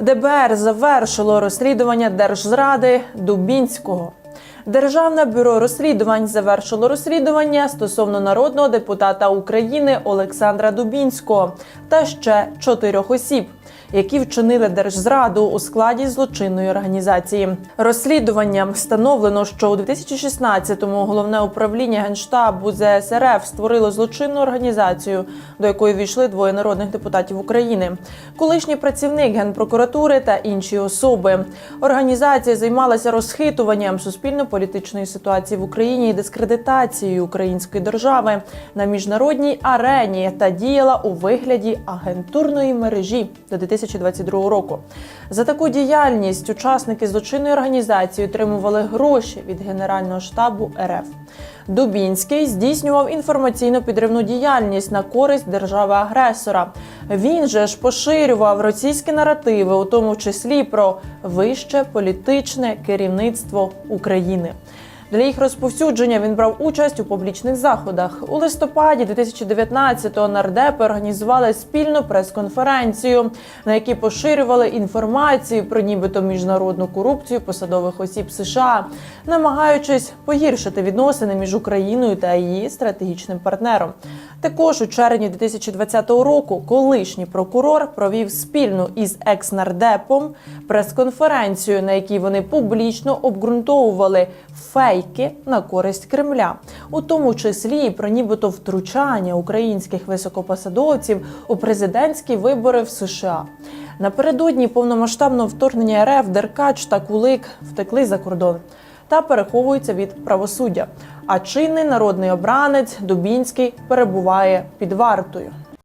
ДБР завершило розслідування держзради Дубінського. Державне бюро розслідувань завершило розслідування стосовно народного депутата України Олександра Дубінського та ще чотирьох осіб, які вчинили держзраду у складі злочинної організації. Розслідуванням встановлено, що у 2016-му головне управління генштабу ЗСРФ створило злочинну організацію, до якої війшли двоє народних депутатів України, колишній працівник генпрокуратури та інші особи. Організація займалася розхитуванням суспільно-політичної ситуації в Україні і дискредитацією української держави на міжнародній арені та діяла у вигляді агентурної мережі до 2022 року. За таку діяльність учасники злочинної організації отримували гроші від Генерального штабу РФ. Дубінський здійснював інформаційно підривну діяльність на користь держави-агресора. Він же ж поширював російські наративи, у тому числі про вище політичне керівництво України. Для їх розповсюдження він брав участь у публічних заходах. У листопаді 2019-го нардепи організували спільну прес-конференцію, на якій поширювали інформацію про нібито міжнародну корупцію посадових осіб США, намагаючись погіршити відносини між Україною та її стратегічним партнером. Також у червні 2020 року колишній прокурор провів спільну із екс-нардепом прес-конференцію, на якій вони публічно обґрунтовували фейки на користь Кремля, у тому числі і про нібито втручання українських високопосадовців у президентські вибори в США. Напередодні повномасштабного вторгнення РФ Деркач та Кулик втекли за кордон та переховується від правосуддя. А чинний народний обранець Дубінський перебуває під вартою.